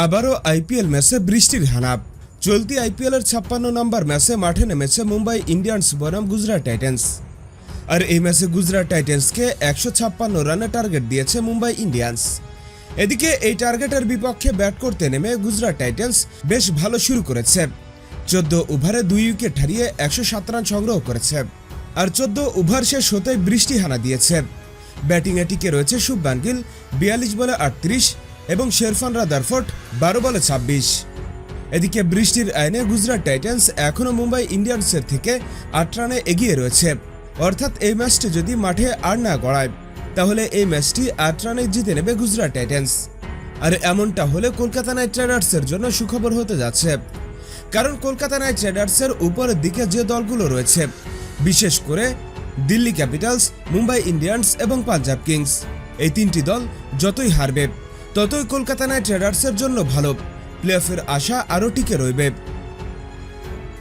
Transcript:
আবারও আইপিএল ম্যাচে বৃষ্টির হানাপ। চলতি আইপিএলের ছাপ্পান্ন নম্বর ম্যাচে মাঠে নেমেছে মুম্বাই ইন্ডিয়ান্স বনাম গুজরাট টাইটেন্স। আর এই ম্যাচে গুজরাট টাইটেন্সকে একশো ছাপ্পান্ন রানে টার্গেট দিয়েছে মুম্বাই ইন্ডিয়ান্স। এদিকে এই টার্গেটের বিপক্ষে ব্যাট করতে নেমে গুজরাট টাইটেন্স বেশ ভালো শুরু করেছে। চোদ্দ ওভারে দুই উইকেট হারিয়ে একশো সাত রান সংগ্রহ করেছে। আর চোদ্দ ওভার শেষ হতেই বৃষ্টি হানা দিয়েছে। ব্যাটিংয়ে টিকে রয়েছে শুভমান গিল, বিয়াল্লিশ বলে আটত্রিশ এবং শেরফান রাদারফোর্ড বারো বলে ছাব্বিশ। এদিকে বৃষ্টির আইনে গুজরাট টাইটান্স এখনও মুম্বাই ইন্ডিয়ান্সের থেকে আট রানে এগিয়ে রয়েছে। অর্থাৎ এই ম্যাচটি যদি মাঠে আর না গড়ায়, তাহলে এই ম্যাচটি আট রানে জিতে নেবে গুজরাট টাইটান্স। আর এমনটা হলে কলকাতা নাইট রাইডার্সের জন্য সুখবর হতে যাচ্ছে। কারণ কলকাতা নাইট রাইডার্সের উপরের দিকে যে দলগুলো রয়েছে, বিশেষ করে দিল্লি ক্যাপিটালস, মুম্বাই ইন্ডিয়ান্স এবং পাঞ্জাব কিংস, এই তিনটি দল যতই হারবে ততই কলকাতা নাইট রাইডার্সের জন্য ভালো। প্লে অফের আশা আরও টিকে রইবে।